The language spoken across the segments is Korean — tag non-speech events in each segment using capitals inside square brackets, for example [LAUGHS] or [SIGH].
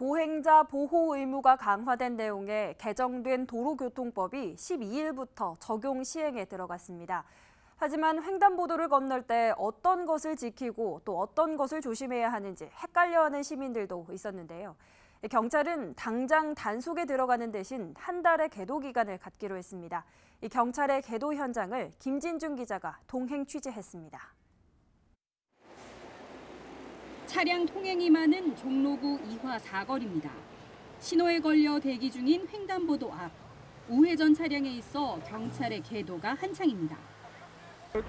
보행자 보호 의무가 강화된 내용의 개정된 도로교통법이 12일부터 적용 시행에 들어갔습니다. 하지만 횡단보도를 건널 때 어떤 것을 지키고 또 어떤 것을 조심해야 하는지 헷갈려하는 시민들도 있었는데요. 경찰은 당장 단속에 들어가는 대신 한 달의 계도 기간을 갖기로 했습니다. 이 경찰의 계도 현장을 김진중 기자가 동행 취재했습니다. 차량 통행이 많은 종로구 이화 사거리입니다. 신호에 걸려 대기 중인 횡단보도 앞. 우회전 차량에 있어 경찰의 계도가 한창입니다.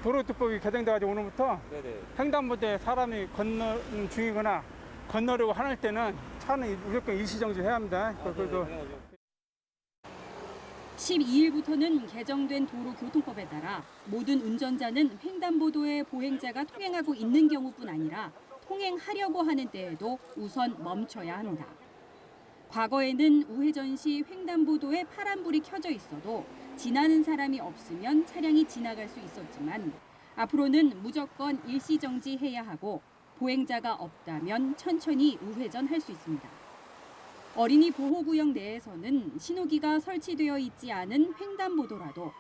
도로특법이 개정돼가지고 오늘부터 네네. 횡단보도에 사람이 건너는 중이거나 건너려고 하는 때는 차는 무조건 일시정지 해야 합니다. 그- 그래도 12일부터는 개정된 도로교통법에 따라 모든 운전자는 횡단보도에 보행자가 통행하고 있는 경우뿐 아니라 통행하려고 하는 때에도 우선 멈춰야 합니다. 과거에는 우회전 시 횡단보도에 파란불이 켜져 있어도 지나는 사람이 없으면 차량이 지나갈 수 있었지만 앞으로는 무조건 일시정지해야 하고 보행자가 없다면 천천히 우회전할 수 있습니다. 어린이 보호구역 내에서는 신호기가 설치되어 있지 않은 횡단보도라도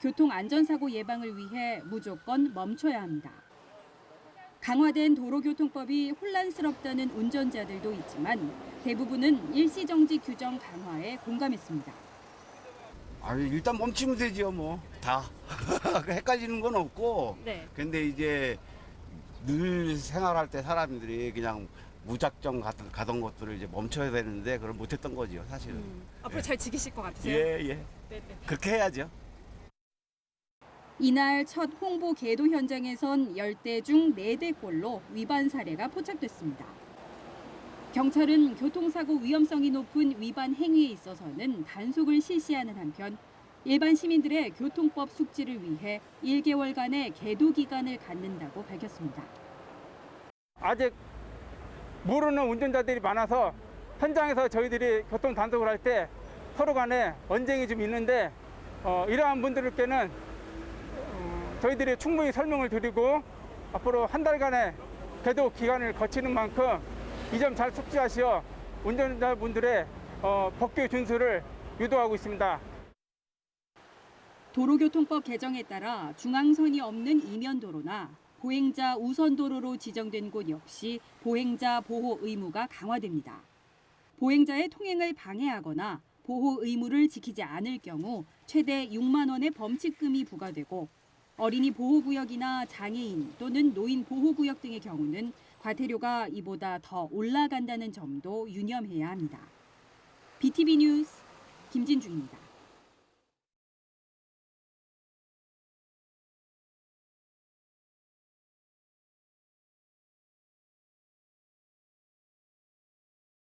교통 안전사고 예방을 위해 무조건 멈춰야 합니다. 강화된 도로교통법이 혼란스럽다는 운전자들도 있지만 대부분은 일시정지 규정 강화에 공감했습니다. 아니 일단 멈추면 되죠 뭐. 다 [LAUGHS] 헷갈리는 건 없고. 네. 근데 이제 늘 생활할 때 사람들이 그냥 무작정 가던, 가던 것들을 이제 멈춰야 되는데 그걸 못했던 거죠 사실은. 앞으로 잘 지키실 것 같으세요? 예예. 그렇게 해야죠 이날 첫 홍보 계도 현장에선 10대 중 4대 꼴로 위반 사례가 포착됐습니다. 경찰은 교통사고 위험성이 높은 위반 행위에 있어서는 단속을 실시하는 한편 일반 시민들의 교통법 숙지를 위해 1개월간의 계도 기간을 갖는다고 밝혔습니다. 아직 모르는 운전자들이 많아서 현장에서 저희들이 교통 단속을 할 때 서로 간에 언쟁이 좀 있는데 어, 이러한 분들께는 어, 저희들이 충분히 설명을 드리고 앞으로 한 달간의 계도 기간을 거치는 만큼 이 점 잘 숙지하시어 운전자분들의 어, 법규 준수를 유도하고 있습니다. 도로교통법 개정에 따라 중앙선이 없는 이면도로나 보행자 우선도로로 지정된 곳 역시 보행자 보호 의무가 강화됩니다. 보행자의 통행을 방해하거나 보호 의무를 지키지 않을 경우 최대 6만 원의 범칙금이 부과되고 어린이 보호구역이나 장애인 또는 노인 보호구역 등의 경우는 과태료가 이보다 더 올라간다는 점도 유념해야 합니다. BTV 뉴스 김진중입니다.